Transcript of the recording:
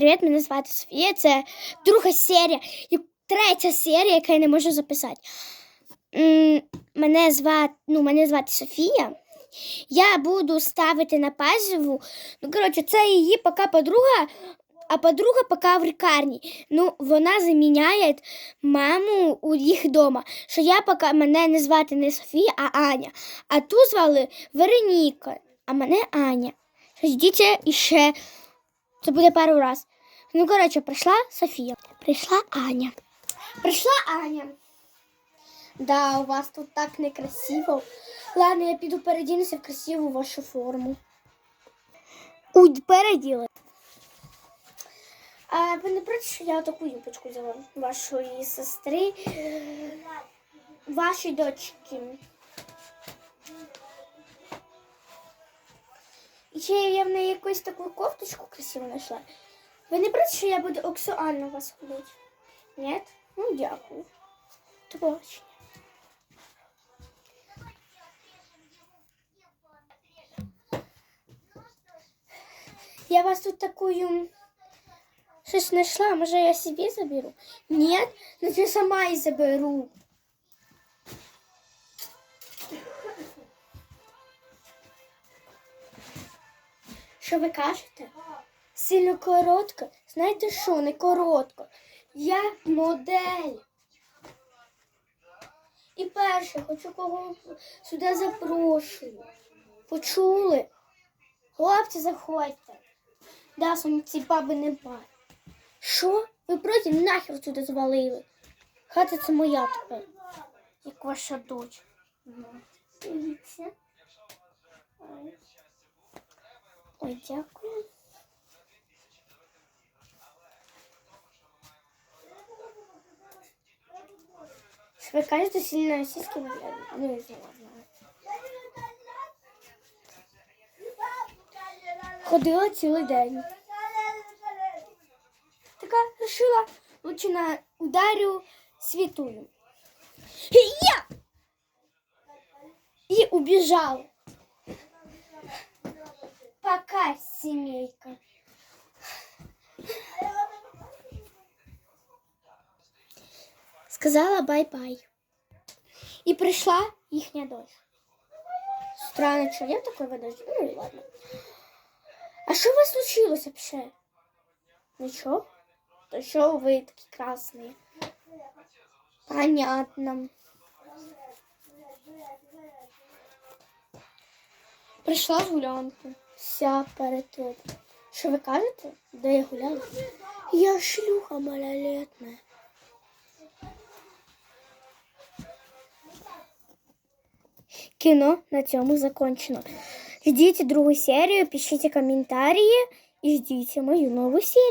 привіт! Мене звати Софія. Це друга серія і третя серія, яку я не можу записати. Мене звати, ну, мене звати Софія. Я буду ставити на пазіву. Ну, коротше, це її поки подруга, а подруга поки в лікарні. Ну, вона заміняє маму у їх вдома. Що я поки мене не звати не Софія, а Аня. А ту звали Вероніка, а мене Аня. Ждіть іще. Це буде пару раз. Ну, коротше, прийшла Софія. Прийшла Аня. Прийшла Аня. Да, у вас тут так некрасиво. Ладно, я піду передінуся в красиву вашу форму. Уй, переділи. А ви не проти, що я таку юбочку взяла вашої сестри, вашої дочки. І ще я в неї якусь таку кофточку красиву знайшла. Ви не проти, що я буду оксуально вас ходити? Ні? Ну, дякую. До побачення. Я вас тут такую щось знайшла, може я собі заберу? Ні, ну я сама і заберу. Що ви кажете? Сильно коротко? Знаєте що, не коротко. Я модель. І перше, хочу кого сюди запрошую. Почули? Хлопці, заходьте. Да, сам ці баби не бать. Що? Ви проти нахер сюди звалили? Хата це моя тепер. Як ваша дочь. Дивіться. Ой, дякую. Ви кажете, сильно виглядають? Ну, не знаю. Ходила цілий день. Така решила, лучше на ударю святую. И я! И убежал. Пока, семейка. Сказала бай-бай. І прийшла їхня дочь. Странно, що я такой водой. Ну ладно. А що у вас случилось вообще? Ничего? То що ви такі красні? Понятно. Прийшла з гулянки. Вся перетоп. Що ви кажете? Де я гуляла? Я шлюха малолетная. Кіно на цьому закончено. Ждіть другу серію, пишіть коментарі і ждіть мою нову серію.